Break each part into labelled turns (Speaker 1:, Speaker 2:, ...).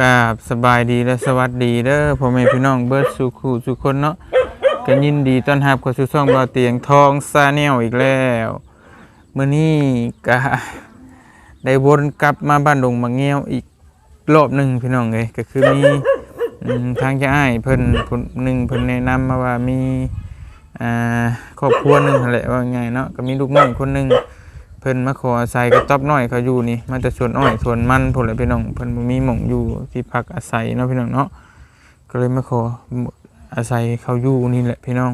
Speaker 1: กราบสบายดีและสวัสดีเด้อพ่อแม่พี่น้องเบิร์ดสุขูสุคนเนาะก็ยินดีต้อนรับเข้าสู่ช่องบ่าวเตียงทองซาแนลอีกแล้วมื้อนี้ก็ได้วนกลับมาบ้านดงมะเงียวอีกรอบหนึ่งพี่น้องเอ้ยก็คือมีอืมทางจะอ้ายเพิ่นผู้หนึ่งเพิ่นแนะนำมาว่ามีอ่าครอบครัวหนึงนั่นแหละว่าไงายเนาะก็มีลูกน้องคนหนึง เพิ่นมาขออาศัยกระต๊อบน้อยเขาอยู่นี่มาแต่สวนอ้อยสวนมันพุ่นแหละพี่น้องเพิ่นบ่มีหม่องอยู่ที่พักอาศัยเนาะพี่น้องเนาะก็เลยมาขออาศัยเขาอยู่นี่แหละพี่น้อง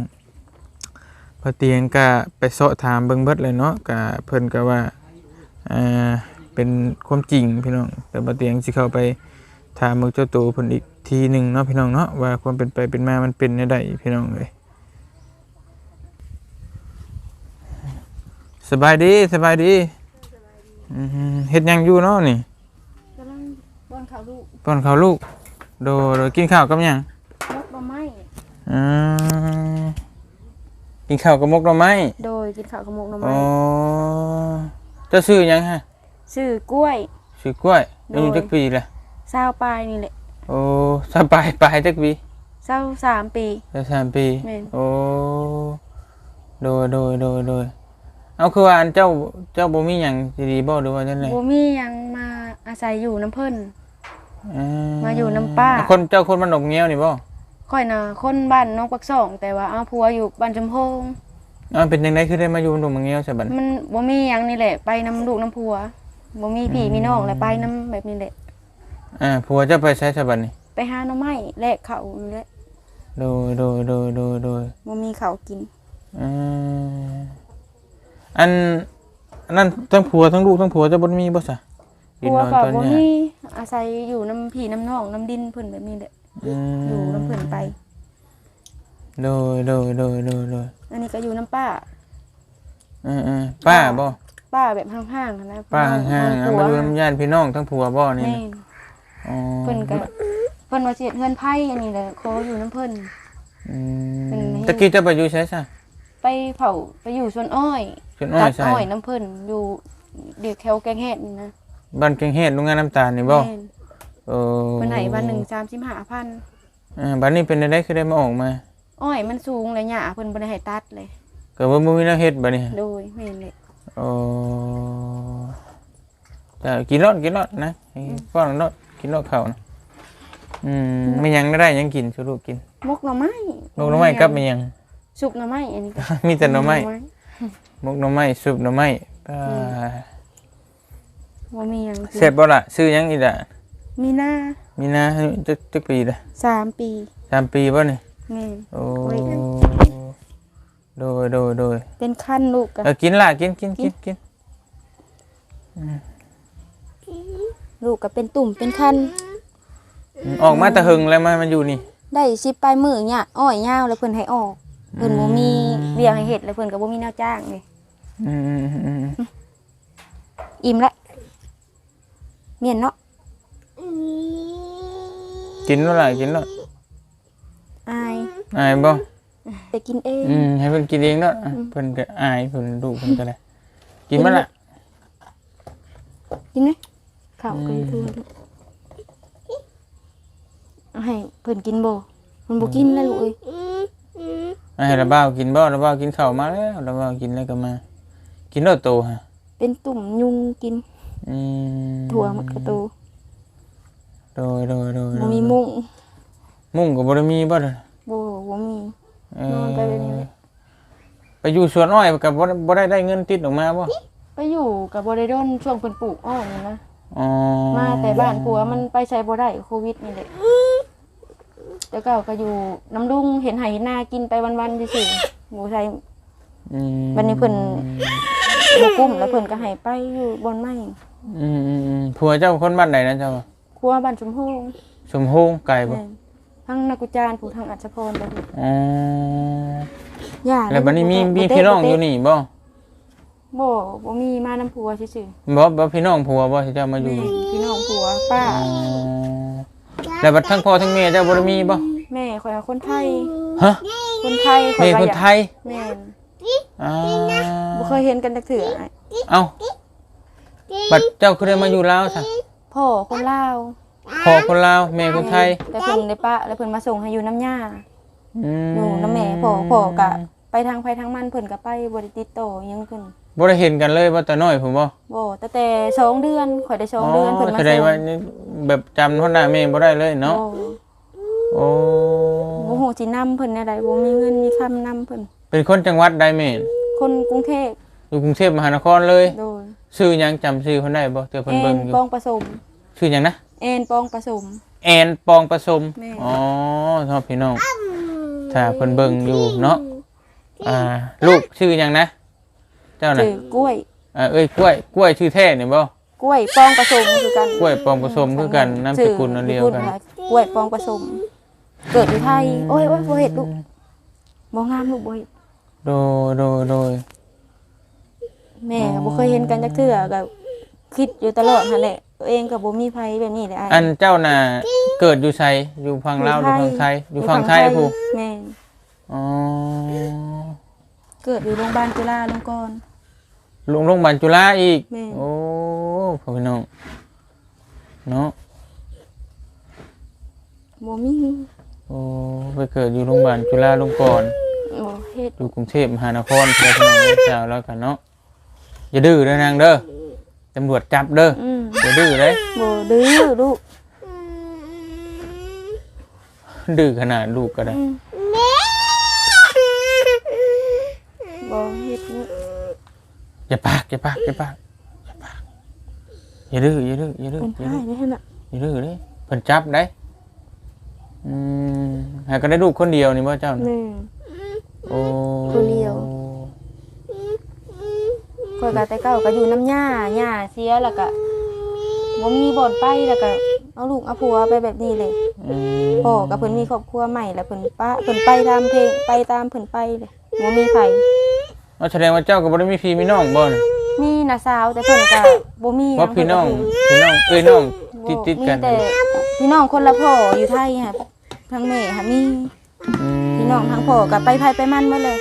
Speaker 1: พอเตียงก็ไปเสาะถามเบิ่งเบิดเลยเนาะก็เพิ่นก็ว่าอ่าเป็นความจริงพี่น้องแต่บ่เตียงสิเข้าไปถามเบิ่งเจ้าตัวเพิ่นอีกทีหนึ่งเนาะพี่น้องเนาะว่าความเป็นไปเป็นมามันเป็นแนวใดพี่น้องเอ้ย สบายดีสบายดีอืมเฮ็ดหยังอยู่เนาะนี่
Speaker 2: กำลังบ้อนเขาวลูก
Speaker 1: ป้อนข้าวลูก โดโดกินข้าวกับหยัง
Speaker 2: มกมาไม้
Speaker 1: อืมกินข้าวกับมกหน่อไม้
Speaker 2: โดยกินข้าวกับมกหน่อ
Speaker 1: อ๋
Speaker 2: ไม้
Speaker 1: อเจะซื้อหยังฮะ
Speaker 2: ชื่อกล้วย
Speaker 1: ซื้อกล้วย
Speaker 2: โดย
Speaker 1: อายุจักปีแหละ
Speaker 2: เศร้าวปลายนี่แหละ
Speaker 1: โอ้สบายปลายจักปี
Speaker 2: เศร้าสามปี
Speaker 1: จะสามปี
Speaker 2: แม่น
Speaker 1: โอ้โดยโดยโดยโดย เอาคือว่าอันเจ้าเจ้าบ่มีหยังสิดีบ่หรือว่าจังได๋
Speaker 2: โบมีหยังมาอาศัยอยู่น้ำเพิ่น
Speaker 1: อื
Speaker 2: มาอยู่น้ำป้า
Speaker 1: คนเจ้าคนมันดกเงี้ยวนี่บ่
Speaker 2: ค่อยน่ะคนบ้านน้องปักสอง แต่ว่าเอาผัวอยู่บ้านจำโพง
Speaker 1: อ้าวเป็นจังไดคือได้มาอยู่ดงมะเงี้ยวซะบัดนี้
Speaker 2: มันบ่มีหยังนี่แหละ ไปน้ำลูกน้ำผัวบ่มีพี่มีน้องแล้วไปน้ำแบบนี้แหละ
Speaker 1: อ่าผัวเจ้าไปใช้ซะบัดนี้
Speaker 2: ไปหาหน่อไม้แลกเขาวนี่แหละ
Speaker 1: โดยโดยโดยโดยโดย
Speaker 2: บ่มีเขาวกิน
Speaker 1: อืม อันอันนั้นทั้งผัวทั้งลูกทั้งผัวจะบ่มีบ่ซะดิน
Speaker 2: ผัวน
Speaker 1: อน
Speaker 2: ก็
Speaker 1: ตอน
Speaker 2: บ่
Speaker 1: เนี้ย
Speaker 2: มีอาศัยอยู่น้ำพี่น้ำน้องน้ำดินเพิ่นแบบนี้แหละ
Speaker 1: อืม
Speaker 2: อยู่น้ำเพิ่นไป
Speaker 1: โดยโดยโดยโดยโดย
Speaker 2: อันนี้ก็อยู่น้ำป้า
Speaker 1: อืมอืมป้าบ่
Speaker 2: ป้าแบบห่างๆนะ
Speaker 1: ป้าห่างๆเอามาดูน้ำญาติพี่น้องทั้งผัวบ่นี่
Speaker 2: แม่
Speaker 1: นะ
Speaker 2: น
Speaker 1: อ๋อ
Speaker 2: เพิ่นก็เพิ่นว่าสิเฮ็ดเฮือนไผ่อันนี้แหละขออยู่น้ำเพิ่น
Speaker 1: อื
Speaker 2: เป็น
Speaker 1: ม
Speaker 2: ไง
Speaker 1: ตะกี้เจะไปอยู่ใช่ซะ
Speaker 2: ไปเผาไปอยู่สวนอ้อย
Speaker 1: ชนอ้อ
Speaker 2: ตั
Speaker 1: ย
Speaker 2: ด
Speaker 1: ใช่
Speaker 2: อ้อยน้ำเพิ่นอยู่เดียวแควแกงเฮ็ดนี่นะ
Speaker 1: บ้านเกงเฮ็ดโรงงานน้ำตาลนี่บ่
Speaker 2: แม่น
Speaker 1: เออ
Speaker 2: เพิ่นให้วันหนึง35,000
Speaker 1: อ่าบัดนี้เป็นได้คือได้มาออกมา
Speaker 2: อ้อยมันสูงเลยหญ้าเพิ่นบ่ได้ให้ตัดเลย
Speaker 1: ก็บ่บ่มีแนวเฮ็ดบัดนี้
Speaker 2: โดยแม่นเลย
Speaker 1: โอ้แต่กินรอดกินรอดนะให้ป้อนรอดกินรอดข้าวนะอืมไม่ยังได้ยังกินสุลูกกิน
Speaker 2: มกหน่อไม้
Speaker 1: มกหน่อไม้กับไม่ยัง
Speaker 2: สุกหน่อไม้อันนี้ก็
Speaker 1: มีแต่หน่อไม้ มกหน่อไม้ซุปหน่อไม้ปลา
Speaker 2: บ่มีหยังกิน
Speaker 1: เสร็จบ่ล่ะซื้อหยังอีกล่ะ
Speaker 2: มีหน้า
Speaker 1: มีนาจักจักปีละ
Speaker 2: สามปี
Speaker 1: สามปีบ่นี่
Speaker 2: แม่น
Speaker 1: โอ้
Speaker 2: โอ้ย
Speaker 1: โดยโดยโดย
Speaker 2: เป็นขั้นลูกก็
Speaker 1: เออกินล่ะกินกินกินกิน
Speaker 2: ลูกก็เป็นตุ่มเป็นคัน
Speaker 1: อืมออกมาแต่หึงแล้วมามาอยู่นี่
Speaker 2: ได้สิปลายมือเนี่ยอ้อยยาวแล้วเพิ่นให้ออก เพิ่นบ่มีเวียงให้เฮ็ดแล้วเพิ่นก็บ่มีแนวจ้างเลย
Speaker 1: อืมอืมอืมอืม
Speaker 2: อิ่มละเมียนเนาะ
Speaker 1: กินแล้วล่ะกินแล้ว
Speaker 2: อาย
Speaker 1: อายบ่
Speaker 2: ไปกินเอง
Speaker 1: อืมให้เพิ่นกินเองเนาะอะเพิ่นก็อายเพิ่นลูกเพิ่นก็ได้กินมาละ
Speaker 2: กินไหมข้าวก็อยู่ทั่วลูกเอาให้เพิ่นกินบ่เพิ่นบ่กินแล้วลูกเอ้ย
Speaker 1: อะให้ระบ้าวกินบ่ระบ้าวกินข้าวมาแล้วระบ้าวกินแล้วก็มา กินแล้วโตฮะ
Speaker 2: เป็นตุ่มยุงกิน
Speaker 1: อืม
Speaker 2: ถั่วหมดกระตู
Speaker 1: โดยโดยโดยโด
Speaker 2: บ่
Speaker 1: ย
Speaker 2: มีมุ้ง
Speaker 1: มุ่งก็บ่ได้มีบ่เด้อ
Speaker 2: บ่บ่มี
Speaker 1: เออน
Speaker 2: อนไปแบบนี้
Speaker 1: ไปอยู่สวนอ้อยก็บ่ได้บ่ได้ได้เงินติดออกมาบ่
Speaker 2: ไปอยู่กับบ่ได้โดนช่วงเพิ่นปลูกอ้อยนี่นะ
Speaker 1: อ๋อ
Speaker 2: มาแต่บ้านผัวมันไปใช้บ่ได้โควิดนี่แหละ แล้วก็ก็อยู่น้ำลุงเห็นไหเห็นนากินไปวันๆซื่อๆหมูใส่
Speaker 1: อืม
Speaker 2: วันนี้เพิ่นบ่กุ้มแล้วเพิ่นก็ให้ไปอยู่บนไม้
Speaker 1: อืมอืมอืมผัวเจ้าคนบ้านใดนะเจ้า
Speaker 2: ครัวบ้านชมโฮง
Speaker 1: สมโฮงไก่บ่
Speaker 2: แม่นทั้งนักกุจารผู้ทั้งอัศพรบ่
Speaker 1: อ๋อ
Speaker 2: ย่า
Speaker 1: แล้วบัดนี้มีมีพี่น้องอยู่นี่บ่
Speaker 2: บ่บ่มีมาน้ำผัวซื่อ
Speaker 1: บ่บ่พี่น้องผัวบ่ที่เจ้ามา
Speaker 2: ๆ
Speaker 1: อยู่
Speaker 2: แม่พี่น้องผัวป้า
Speaker 1: อ๋อ แล้วบัดทั้งพ่อทั้งแม่เจ้าบ่ได้มีบ่
Speaker 2: แม่ข่อยว่าคนไทย
Speaker 1: ฮะ
Speaker 2: คนไทยข่อ
Speaker 1: แม่
Speaker 2: ยว่า
Speaker 1: คน
Speaker 2: อยาก
Speaker 1: ไทย
Speaker 2: แม่น
Speaker 1: อ่า
Speaker 2: บ่เคยเห็นกันจักเทื่อ
Speaker 1: เอ้าบัดเจ้าคือได้มาอยู่ลาวซะ
Speaker 2: พ่อคนลาว
Speaker 1: พ่อคนลาวแม่คนไทย
Speaker 2: แต่เพิ่นได้ปะแล้วเพิ่นมาส่งให้อยู่น้ำย่า
Speaker 1: อืม
Speaker 2: อยู่น้ำแม่พ่อพ่อกะ ไปทางไปทางมันเพิ่นก็ไปบ่ได้ติดต่อหยังเพิ่น
Speaker 1: บ่ได้เห็นกันเลยว่าแต่น้อยผมบ่
Speaker 2: บ่แต่แต่สองเดือนข่อยได้สองเดือนเพิ่นมา
Speaker 1: แสด
Speaker 2: ส่
Speaker 1: ง
Speaker 2: ง
Speaker 1: ว่านี่แบบจำคนหน้าแม่บ่ได้เลยเนาะ
Speaker 2: โอ้
Speaker 1: โอ้
Speaker 2: บ่ฮู้สินำเพิ่นแนวใดบ่มีเงินมีคำนำเพิ่น
Speaker 1: เป็นคนจังหวัดใดแม่น
Speaker 2: คนกรุงเทพ
Speaker 1: อยู่กรุงเทพมหานครเลย
Speaker 2: โดย
Speaker 1: ชื่อหยังจำชื่อเพิ่นได้บ่เดี๋ยวเพิ่น
Speaker 2: แอ
Speaker 1: เบิ่
Speaker 2: น
Speaker 1: งอยู่
Speaker 2: ปองผสม
Speaker 1: ชื่อหยังนะ
Speaker 2: แอนปองผสม
Speaker 1: แอนปองประสม
Speaker 2: แม่
Speaker 1: อ๋อชอบพี่น้องถ้าเพิ่นเบิ่งอยู่เนาะ อ่าลูกชื่อหยังนะ เจ้าน่ะ
Speaker 2: ชื่อกล้วย
Speaker 1: อ่าเอ้ยกล้วยกล้วยชื่อแท้นี่บ่
Speaker 2: กล้วยปองผสมคือกัน
Speaker 1: กล้วยปองผสมคือกันนามสกุลอันเดียวกัน
Speaker 2: ชื่อกล้วยปองผสม เกิดอยู่ไทยโอ้ยโอ้ยบ่เฮ็ดลูกบ่งามลูกบ่เฮ็ด
Speaker 1: โดยโดยโดย
Speaker 2: แม่ก็บ่เคยเห็นกันจักเทื่อก็คิดอยู่ตลอดนั่นแหละตัวเองก็บ่มีไผแบบนี้แหละอ้าย
Speaker 1: อันเจ้าน่ะเกิดอยู่ไสอยู่ฝั่งลาวหรือฝั่งไทยอยู่ฝั่งไทยผู้
Speaker 2: แม่น
Speaker 1: อ๋อ
Speaker 2: เกิดอยู่โรงพยาบาลจุฬาลงกรณ์
Speaker 1: โรงโรงพยาบาลจุฬาอีก
Speaker 2: แม่น
Speaker 1: โอ้พ่อพี่น้อง เนาะ
Speaker 2: บ่มี
Speaker 1: โอ้ไปเกิดอยู่โรงพยาบาลจุฬาลงกรณ์
Speaker 2: บ่เฮ็ด
Speaker 1: อยู่กรุงเทพมหานครพี่น้องเอ้ยเจ้าแล้วกันเนาะ อย่าดื้อเด้อนางเด้อ ตำรวจจับเด้อ
Speaker 2: อืม
Speaker 1: อย่าดื้อเลย
Speaker 2: บ่ดื้อลูก
Speaker 1: ดื้อขนาดลูกก็ได้
Speaker 2: อืม บ่เฮ็ดนี่
Speaker 1: อย่าปากอย่าปากอย่าปากอย่าปากอย่าดื้ออย่าดื้ออย่าดื้อ
Speaker 2: เป็น
Speaker 1: อย่า
Speaker 2: ไห้
Speaker 1: ดื้อ
Speaker 2: ได้หั่นน่ะ
Speaker 1: อย่าดื้อเลยเพิ่นจับได้อืมหาก็ได้ลูกคนเดียวนี่บ่เจ้าน่ะ
Speaker 2: แม่
Speaker 1: โอ้
Speaker 2: คนเดียวข้อยก็แต่เก่าก็อยู่น้ำย่าย่าเสียแล้วก็บ่มีบ่อนไปแล้วก็เอาลูกเอาผัวไปแบบนี้เลย
Speaker 1: อืม
Speaker 2: พ่อกับเพิ่นมีครอบครัวใหม่แล้วเพิ่นป้าเพิ่นไปตามเพลงไปตามเพิ่นไปเลยบ่มีไผ
Speaker 1: เอาแสดงว่าเจ้าก็บ่ได้มีพี่มีน้องบ่น่ะ
Speaker 2: มีน้าสาวแต่เพิ่นก็บ่มีหยั
Speaker 1: ว่าพี่น้อง
Speaker 2: เพิ่
Speaker 1: พี่น้องเอ้ยน้อง
Speaker 2: ก็
Speaker 1: ติด
Speaker 2: บ่
Speaker 1: ติดๆกัน
Speaker 2: มีแต่พี่น้องคนละพ่ออยู่ไทยค่ะทั้งแม่ค่ะมี
Speaker 1: อืม
Speaker 2: พี่น้องทั้งพ่อก็ไปไผไปมันหมดเลย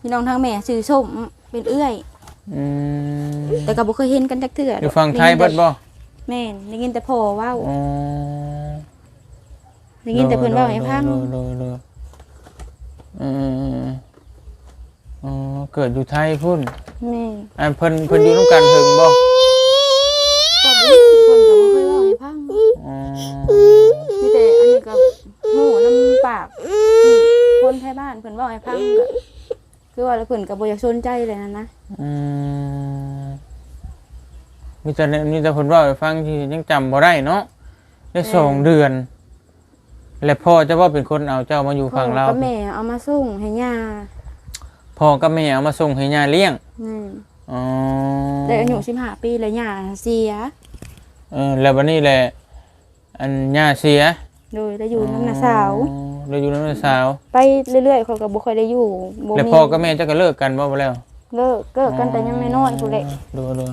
Speaker 2: พี่น้องทั้งแม่ชื่อส้มเป็นเอื้อย
Speaker 1: อืม
Speaker 2: แต่ก็บ่เคยเห็นกันจักเทื่อ
Speaker 1: อ
Speaker 2: อยู่
Speaker 1: ฝั่งไทยเบิดบ่
Speaker 2: แม่นได้ยินแต่พ่อเว้า
Speaker 1: อ๋อ
Speaker 2: ได้ยินแต่เพิ่นเว้าให้ฟัง
Speaker 1: โดยโดยโดยอืม อ๋อเกิดอยู่ไทยพุ่น
Speaker 2: แม่
Speaker 1: อันเพิ่นเพิ่นอยู่นำกันเฮิงบ่
Speaker 2: ก็บ่เพิ่นก็บ่เคยเว้าให้ฟัง
Speaker 1: อ๋อ
Speaker 2: มีแต่อันนี้ก็หูน้ำปากนี่คนไทยบ้านเพิ่นเว้าให้ฟังก็คือว่าแล้วเพิ่นก็บ่อยากสนใจเลยนะนะ
Speaker 1: อืมมีแต่เนี่ยมีแต่เพิ่นเว้าให้ฟังที่ยังจำบ่ได้เนาะได้สองเดือน และพ่อจะว่าเป็นคนเอาเจ้ามาอยู่ฝั่งเรา
Speaker 2: พ่อกับแม่เอามาส่งให้ย่า
Speaker 1: พ่อกับแม่เอามาส่งให้ย่าเลี้ยง
Speaker 2: นี่
Speaker 1: อ๋อ
Speaker 2: แต่อายุ15ปีแล้วย่าเสีย
Speaker 1: เออแล้ววันนี้แหละอันย่าเสีย
Speaker 2: โดยได้อยู่น้ำนาสาว
Speaker 1: อ๋อเราอยู่น้ำน้าสาว
Speaker 2: ไปเรื่อยๆเขาก็บ่ค่อยได้อยู่บ่
Speaker 1: แล้ว
Speaker 2: มี
Speaker 1: พ่อกับแม่เจะก็เลิกกันบ่บ่แล้ว
Speaker 2: เลิกเกิดกันแต่ยังน้อยๆพุ่นแหละ
Speaker 1: ดูดู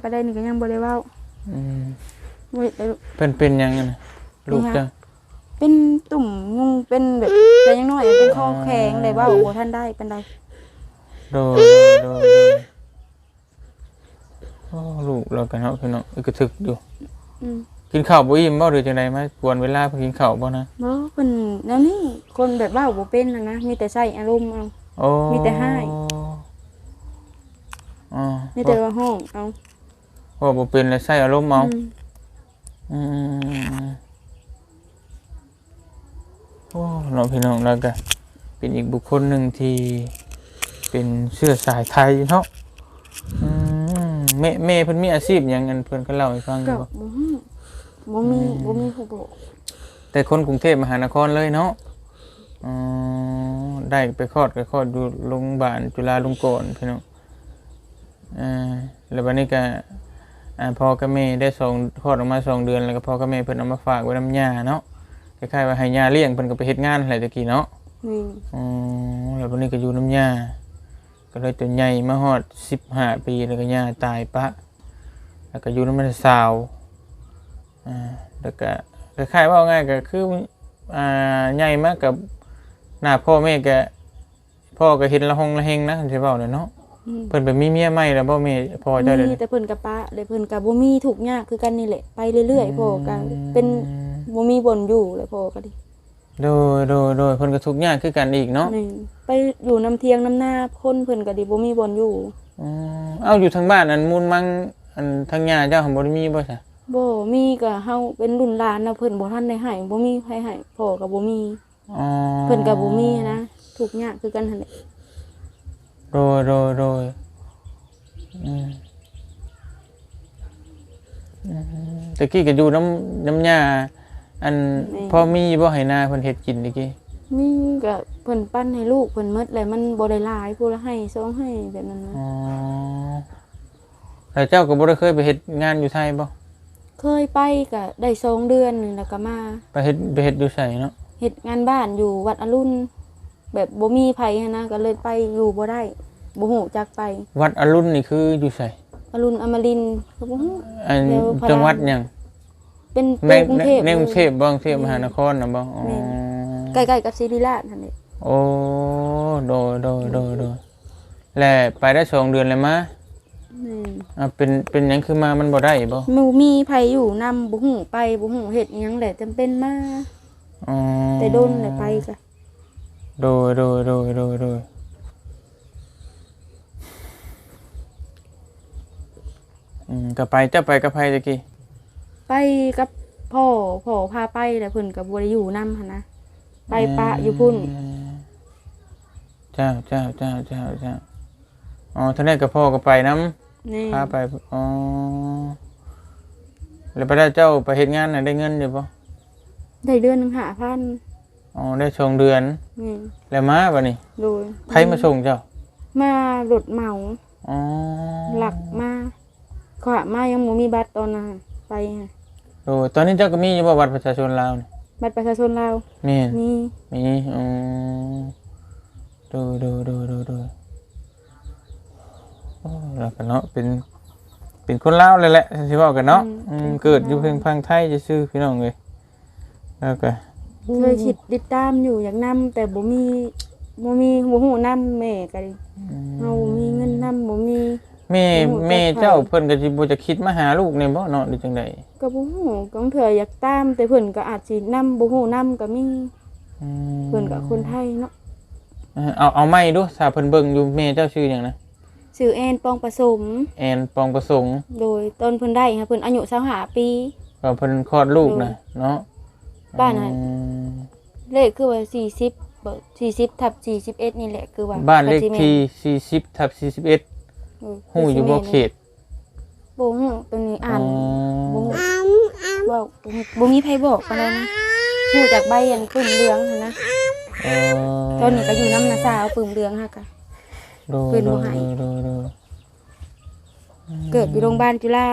Speaker 2: ไปได้นี่ก็ยังบ่ได้เว้า
Speaker 1: อืม
Speaker 2: บ่ได้
Speaker 1: เป็นเป็นยังไงนะลูก
Speaker 2: นี่
Speaker 1: จ้ะ
Speaker 2: ค่ะเป็นตุ่มยุงเป็นแบบ แต่ยังน้อยเป็นคอแข็งได้เว้าบ่ทันได้เปานใด
Speaker 1: ดูดูดูดูโอ้ลูกเรากันเนาะพี่น้องอึกกระทึกอยู่
Speaker 2: อืม
Speaker 1: กินข้าวบ่อิ่มบ่หรือจังไดมากวนเวลาเพิ่นกินข้าวบ่นะ
Speaker 2: บ่เพิ่นแนวนี้คนแบบว่าบ่เป็นนะนะมีแต่ใช้อารมณ์เอา
Speaker 1: โอ้
Speaker 2: มีแต่ให้
Speaker 1: อ๋อ
Speaker 2: มีแต่ว่าห้องเอา
Speaker 1: ว่าบ่เป็นแล้วใส่อารมณ์เอา
Speaker 2: อืม
Speaker 1: อืม โอ้น้องพี่น้องแล้วก็เป็นอีกบุคคลหนึ่งที่เป็นเชื้อสายไทยเนาะอืมแม่แม่เพิ่นมีอาชีพหยังกันเพิ่นก็เล่าให้ฟังอ
Speaker 2: ก็
Speaker 1: ยู่บ่
Speaker 2: บ่ฮู้บ่มีบ่มีผู้บอก
Speaker 1: แต่คนกรุงเทพมหานครเลยเนาะอ๋อได้ไปคลอดก็คลอดอยู่โรงพยาบาลจุฬาลงกรณ์พี่น้องอ่าแล้วบัดนี้ก็อ่าพ่อกับแม่ได้สองคลอดออกมาสองเดือนแล้วก็พ่อกับแม่เพิ่นเอามาฝากไว้น้ำยาเนาะ คล้ายๆว่าให้ยาเลี้ยงเพิ่นก็ไปเฮ็ดงานอะไรตะกี้เนาะ
Speaker 2: นี่
Speaker 1: อ๋อแล้ววันนี้ก็อยู่น้ำยาก็เลยตัวใหญ่มาฮอดสิบห้าปีแล้วก็ย่าตายปะ แล้วก็อยู่น้ำมันสาวอ่าแล้วก็คล้ายๆว่าง่ายก็คืออ่าใหญ่มากกับหน้าพ่อแม่ก็พ่อก็เห็นละหงละเฮงนะใช่เปล่าเนี่ยเนาะ
Speaker 2: นอืม
Speaker 1: เพิ่นไปมีเมียใหม่แล้วบ่แม่พอเจ้าเด้
Speaker 2: มีแต่เพิ่นกับป้าเลยเพิ่นกับบ่มีถูกข์ยากคือกันนี่แหละไปเรื่อยๆพ่อก็เป็น บ่มีบ่นอยู่เลยพ่อก็ดิ
Speaker 1: โดยโดยโดยเพิ่นก็ทุกข์ยากคือกันอีกเนาะ
Speaker 2: นี่ไปอยู่น้ำเทียงน้ำหน้าคนเพิ่นก็ดิบ่มีบ่นอยู่
Speaker 1: อืมเอ้าอยู่ทางบ้านอันมูลมังอันทางญาเจ้าของบ่ได้มีบ่ซะ
Speaker 2: บ่มีก็เฮาเป็นรุ่นหลานนะเพิ่นบ่ทันได้ให้บ่มีใครให้พ่อก็บ่มี
Speaker 1: อ๋อ
Speaker 2: เพิ่นก็บ่มีนะถูกข์ยากคือกันหั่นแหละ
Speaker 1: โดยโดยโดยอืมอืมตะกี้ก็อยู่น้ำน้ำยา อันพอมีบ่ให้นาเพิ่นเฮ็ดกินตะกี้
Speaker 2: มีก็เพิ่นปั้นให้ลูกเพิ่นหมดเลยมันบ่ได้หลายผู้ละให้สองให้แบบนั้นนะ
Speaker 1: อ๋อแล้วเจ้าก็บ่ได้เคยไปเฮ็ดงานอยู่ไทยบ่
Speaker 2: เคยไปก็ได้สองเดือนนึงแล้วก็มา
Speaker 1: ไปเฮ็ดไปเฮ็ดอยู่ไสเนาะ
Speaker 2: เฮ็ดงานบ้านอยู่วัดอรุณแบบบ่มีไผหั้นนะก็เลยไปอยู่บ่ได้บ่ฮู้จักไป
Speaker 1: วัดอรุณนี่คืออยู่ไส
Speaker 2: อรุณอมรินทร์ก็บ่ฮู้
Speaker 1: อัน
Speaker 2: เดี๋ยวพระราม
Speaker 1: จังหวัดหยัง
Speaker 2: เป็น
Speaker 1: ใน
Speaker 2: ตัวกรุงเทพ
Speaker 1: ในกรุงเทพบ่กรุงเทพมหานครน่ะบ่อ๋อ
Speaker 2: ใกล้ๆกับศิริราชนั่นแหละ
Speaker 1: โอ้โดยโดยโดยโดยและไปได้สองเดือนแล้วมะ
Speaker 2: นี่
Speaker 1: อะเป็นเป็นหยังคือมามันบ่ได้บ่
Speaker 2: หมู่มีไผอยู่นำบ่ฮู้ไปบ่ฮู้เฮ็ดอิหยังแหละจำเป็นมา
Speaker 1: อ๋อ
Speaker 2: แต่โดนแหละไปก็
Speaker 1: โดยโดยโดยโดยโดยอืมก็ไปเจ้าไปกับไผตะกี้
Speaker 2: ไปกับพ่อพ่อพาไปแล้วเพิ่นก็บ่ได้อยู่นำหั่นนะไปปะอยู่พุ่น
Speaker 1: เจ้าเจ้าเจ้าเจ้าเจ้าอ๋อท่านได้กับพ่อก็ไปนํ
Speaker 2: นี่
Speaker 1: พาไปอ๋อแล้วไปได้เจ้าไปเฮ็ดงานน่ะได้เงินอยู่บ่
Speaker 2: ได้เดือนหนึง5,000
Speaker 1: อ๋อได้สองเดือน
Speaker 2: นี่
Speaker 1: แล้วมาบ่นี่
Speaker 2: โดย
Speaker 1: ไผมาส่งเจ้า
Speaker 2: มารถเหมา
Speaker 1: อ๋อ
Speaker 2: หลักมาขวามายังบ่มีบัตรตอนนั้นไปฮะ
Speaker 1: โอ้ตอนนี้เจ้าก็มีอยู่บ่บัตรประชาชนลาวนี่
Speaker 2: บัตรประชาชนลาว
Speaker 1: มี
Speaker 2: มี
Speaker 1: มีอ๋อดูดูดูดูดูโอ้แล้วก็เนาะเป็นเป็นคนลาวเลยแหละสิเว้ากันเนาะอืมเกิดอยู่เพียงพังไทยซื่อๆพี่น้องเอ้ยแล้วก็
Speaker 2: เคยคิดติดตามอยู่อยากนํแต่บ่มีบ่มีบ่ฮู้นํแม่ก็ดิเฮามีเงินนํบ่มี
Speaker 1: แม่
Speaker 2: โอ้โห
Speaker 1: แม่
Speaker 2: เจ้า
Speaker 1: เจ้าเพิ่นก็สิบ่จะคิดมาหาลูกเนี่ยบ่เนาะหรือจังได
Speaker 2: ก็บ่ฮู้ก็เถื่ออยากตาม แต่เพิ่นก็อาจสินํบ่ฮู้นํก็มี
Speaker 1: อืม
Speaker 2: เพิ่นก็คนไทยเนาะ
Speaker 1: เออเอาเอาไม้ดูถ้าเพิ่นเบิ่งอยู่แม่เจ้าชื่อหยังนะ
Speaker 2: ชื่อแอนปองผสม
Speaker 1: แอนปองประสงค์
Speaker 2: โดยตอนเพิ่นได้ค่ะเพิ่นอายุ25ปี
Speaker 1: ก็เพิ่นคลอดลูกนะเนาะ
Speaker 2: บ้านน่ะ
Speaker 1: อืม
Speaker 2: เลขคือว่า40บ่40ทับ41นี่แหละคือว่า
Speaker 1: บ้านเลข
Speaker 2: ก็สิแม่
Speaker 1: ที่40ทับ41
Speaker 2: เออ
Speaker 1: ฮู้อยู่บ่เขต
Speaker 2: บ่ฮู้ตรงนี้อ่าน
Speaker 1: อ๋อ
Speaker 2: บ่ฮู้ว่าบ่มีบ่มีไผบอกปานใดนะฮู้จากใบอันปึ้มเหลืองหั่นนะ
Speaker 1: เออ
Speaker 2: ตอนนี้ก็อยู่น้ำนาสาวปึ้มเหลืองค่ะกะ
Speaker 1: ดู
Speaker 2: เพิ่น
Speaker 1: ดู
Speaker 2: บ่ให้
Speaker 1: ดูดูดู
Speaker 2: เกิดอยู่โรงพยาบาลจุฬา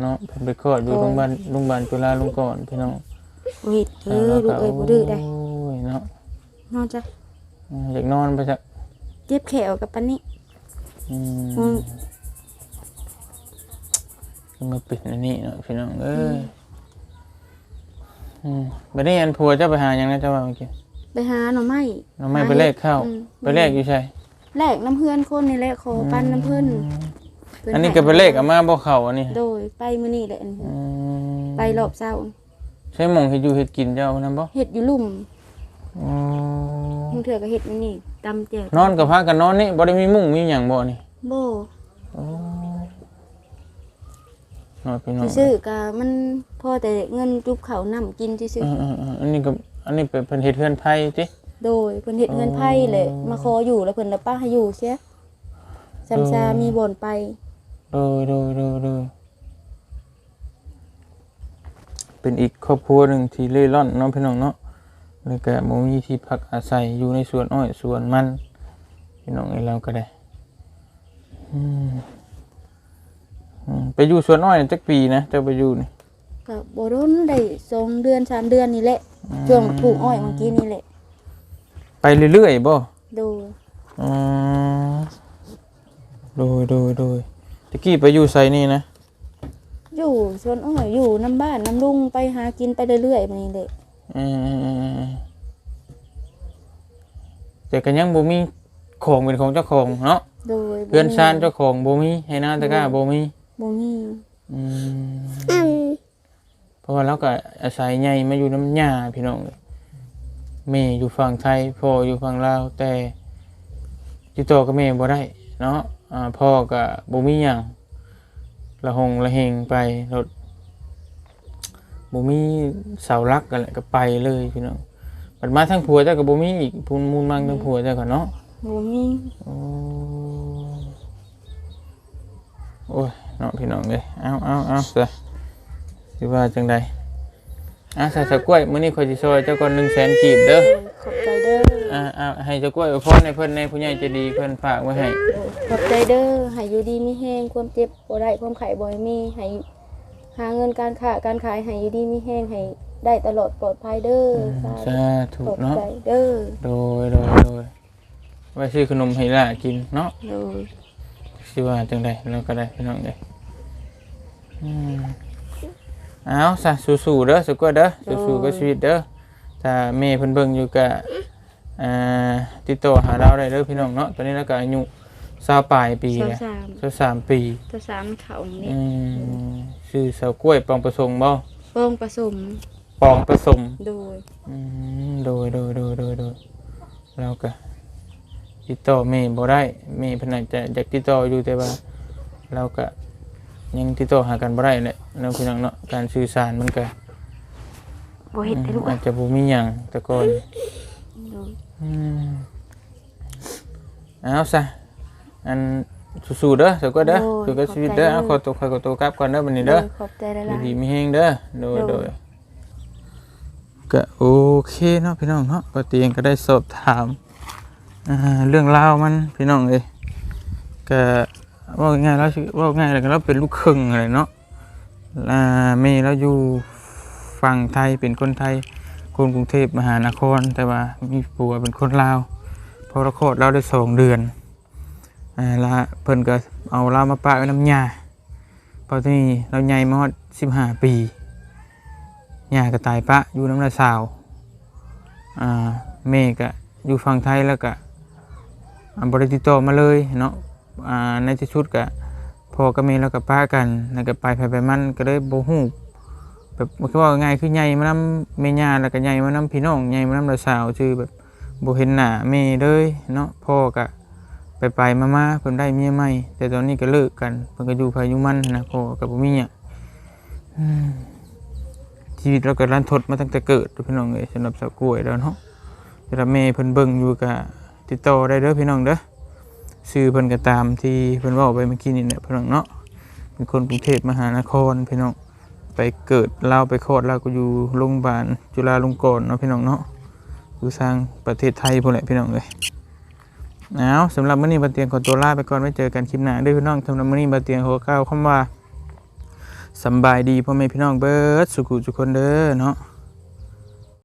Speaker 1: เนาะเพิ่นไปคลอดอยู่โรงพยาบาลโรงพยาบาลจุฬาลงกรณ์พี่น้อง
Speaker 2: โอ้ยเออลูกเอ้ยบ่ดื้อได้
Speaker 1: โอ้ยเนาะ
Speaker 2: นอนจ้ะ
Speaker 1: อืมอยากนอนไปจ้ะ
Speaker 2: เจ็บแขวกับปานนี้
Speaker 1: อื
Speaker 2: อื
Speaker 1: ม
Speaker 2: ม
Speaker 1: มาปิดอันนี้เนาะพี่น้องเอ้ยอืมบัดนี้อันผัวเจ้าไปหาหยังนะเจ้าว่าเมื่อกี้
Speaker 2: ไปหาหน่อไม้
Speaker 1: น้องไม่ไปเลขเข้า
Speaker 2: อืม
Speaker 1: ไปเลขอยู่ใช่
Speaker 2: แลกน้ำเพื่อนคนนี่แหละขอปันน้ำเพิ่นเพิ่
Speaker 1: อันนี้ก็ไปเลขเอามาบ่เข้าอันนี้
Speaker 2: โดยไปมื้อนี้แหละอันนี้
Speaker 1: อืม
Speaker 2: ไปรอบเช้า
Speaker 1: ใช่หมองเฮ็ดอยู่เฮ็ดกินเจ้านํบ่
Speaker 2: เฮ็ดอยู่ลุ่ม
Speaker 1: อืม
Speaker 2: บาง เทื่อก็เฮ็ดมื้อนี้ตำแจ่วน
Speaker 1: อนกับพากันนอนนี่บ่ได้มีมุ้งมีหยังบ่นี่
Speaker 2: บ่
Speaker 1: โอ้นอนไปนอน
Speaker 2: ซื้อๆก็มันพอแต่เงินจุบข้าวน้ำกินซื่อ
Speaker 1: เออๆๆอันนี้ก็อันนี้เป็นเพิ่นเฮ็ดเฮือนไผติ
Speaker 2: ๆโดยเพิ่นเฮ็ดเงินไผแหละมาขออยู่แล้วเพิ่นละป้าให้อยู่เสียซ้ำซามีบ่อนไป
Speaker 1: โดยโดยโดยโดยเป็นอีกครอบครัวหนึงที่เล่ร่อนเนาะพี่น้องเนาะ แล้วก็บ่มีที่พักอาศัยอยู่ในสวนอ้อยสวนมันพี่น้องไอ้เราก็ได้อืมอืมไปอยู่สวนอ้อยจักปีนะเจ้าไปอยู่นี่
Speaker 2: ก็บ่โดนได้สองเดือนสามเดือนนี่แหละ ช่วงปลูกอ้อยเมื่อกี้นี่แหละ
Speaker 1: ไปเรื่อยๆบ่
Speaker 2: โดย
Speaker 1: อ๋อโดยโดยโดยตะกี้ไปอยู่ไสนี่นะ
Speaker 2: อยู่สวนอ้อยอยู่น้ำบ้านน้ำลุงไปหากินไปเรื่อยๆแบบนี้แหละ
Speaker 1: อืม แต่ก็ยังบ่มีของเป็นของเจ้าของเนาะ
Speaker 2: โดย
Speaker 1: เพื่อนชานเจ้าของบ่มีให้หน้าตะกร้าบ่มี
Speaker 2: บ่มี
Speaker 1: อืมเพราะว่าเราก็อาศัยใหญ่มาอยู่น้ำหญ้าพี่น้องเลยแม่อยู่ฝั่งไทยพ่ออยู่ฝั่งลาวแต่ติดต่อกับแม่บ่ได้เนาะอ่าพ่อก็บ่มีหยังละหงละเฮงไปรถ บ่มีเสาหลักกันแหละก็ไปเลยพี่น้องบัดมาทั้งผัวเจ้าก็บ่มีอีกพูนมูลมังทั้งผัวเจ้าก็เนาะ
Speaker 2: บ่มี
Speaker 1: โอ้โอ้ยเนาะพี่น้องเลยเอาเอาเอาซะสิว่าจังใดอะใส่สะกล้วยมื้อนี้ข่อยสิซอยเจ้าก่อน100,000กีบเด้อ
Speaker 2: ขอบใจเด้อ
Speaker 1: อ่าอ่าให้เจ้ากล้วยอวยพรให้เพิ่นในผู้ใหญ่ใจดีเพิ่นฝากไว้ให้
Speaker 2: ขอบใจเด้อให้อยู่ดีมีแห้งความเจ็บบ่ได้ความไข้บ่ให้มีให้ หาเงินการค้าการขายให้อยู่ดีมีแห้งให้ได้ตลอดปลอดภัยเด้อสาธุ
Speaker 1: สาธุ
Speaker 2: ขอบ
Speaker 1: เนาะ
Speaker 2: ใจเด้อ
Speaker 1: โดยโดยโดยไว้ซื้อขนมให้ล่ากินเนาะ
Speaker 2: โดย
Speaker 1: สิว่าจังใดเราก็ได้พี่น้องเด้ออืมเอาซะสู้ๆเด้อสุกว่าเด้อสู้ๆกับชีวิตเด้อถ้าแม่เพิ่นเบิ่งอยู่ก็อ่าติดต่อหาเราได้เด้อพี่น้องเนาะตอนนี้เราก็อายุ20ปลายปี
Speaker 2: สาว
Speaker 1: แล้ว
Speaker 2: สาม
Speaker 1: 23ปี
Speaker 2: สาวสามเขานี่
Speaker 1: อืม ชื่อเสาวกล้วยปองประสงค์บ่
Speaker 2: เพิ่งผสม
Speaker 1: ปองประสม
Speaker 2: โดย
Speaker 1: อืมโดยโดยโดยโดยโดยเราก็ติดต่อแม่บ่ได้แม่เพิ่นอาจจะอยากติดต่ออยู่แต่ว่า เราก็ยังติดต่อหากันบ่ได้แหละเนาะพี่น้องเนาะการสื่อสารมันก็
Speaker 2: บ่เฮ็ดให้ลูก
Speaker 1: อาจจะบ่มีหยังแต่ก่อน
Speaker 2: โดย
Speaker 1: อืมเอาซะอัน สู้ๆเด้อสักก็เด้อสู้กับชีวิตเด้อเอาขอตัวขอตัวกลับก่อนเด้อบัดนี้เด้อ
Speaker 2: ขอบใจห
Speaker 1: อ
Speaker 2: ลา
Speaker 1: ยู่
Speaker 2: ย
Speaker 1: ดีมีแห้งเด้อโดย
Speaker 2: โดย
Speaker 1: โดยก็โอเคเนาะพี่น้องเนาะปาเตียงก็ได้สอบถามอ่าเรื่องราวมันพี่น้องเอ้ยก็ว่าง่ายๆแล้วชื่อว่าง่ายเลยก็เราเป็นลูกครึ่งอะไรเนาะอ่าแม่เราอยู่ฝั่งไทยเป็นคนไทย คนกรุงเทพมหานครแต่ว่ามีผัวเป็นคนลาวพอเราโคตรเราได้สองเดือน อ่าและเพิ่นก็เอาเรามาปะไว้น้ำยาพอที่นี่เราใหญ่มาฮอดสิบห้าปียาก็ตายปะอยู่น้ำลาสาวอ่าแม่ก็อยู่ฝั่งไทยแล้วก็อ่าบริติดต่อมาเลยเนาะอ่าในที่สุดก็พอกับแม่แล้วก็ป้ากันแล้วก็ไปไปไปมันก็เลยโบหูแบบคือว่าง่ายคือใหญ่มาน้ำแม่ย่าแล้วก็ใหญ่มาน้ำพี่น้องใหญ่มาน้ำลาสาวชื่อแบบโบเห็นหน้าแม่เลยเนาะพ่อก็ ไปไปมามาเพิ่นได้เมียใหม่แต่ตอนนี้ก็เลิกกันเพิ่นก็อยู่ภายอยู่มันนะพ่อกับบ่มีหยังอืมชีวิตเราก็รันทดมาตั้งแต่เกิดพี่น้องเอ้ยสำหรับสาวกล้วยแล้วเนาะแต่ถ้าแม่เพิ่นเบิ่งอยู่ก็ติดต่อได้เด้อพี่น้องเด้อชื่อเพิ่นก็ตามที่เพิ่นเว้าไปเมื่อกี้นี่แหละพี่น้องเนาะเป็นคนกรุงเทพมหานครพี่น้องไปเกิดเลาไปคลอดลาก็อยู่โรงพยาบาลจุฬาลงกรณ์เนาะพี่น้องเนาะอยู่ทางประเทศไทยพุ่นแหละพี่น้องเอ้ย เอาสำหรับมื้อนี้บาเตียงขอตัวลาไปก่อนไว้เจอกันคลิปหน้าด้วยพี่น้องสำหรับมื้อนี้บาเตียงหัวก้าวคำว่าสบายดีพ่อแม่พี่น้องเบิร์ดสุขุทุกคนเด้อเนาะ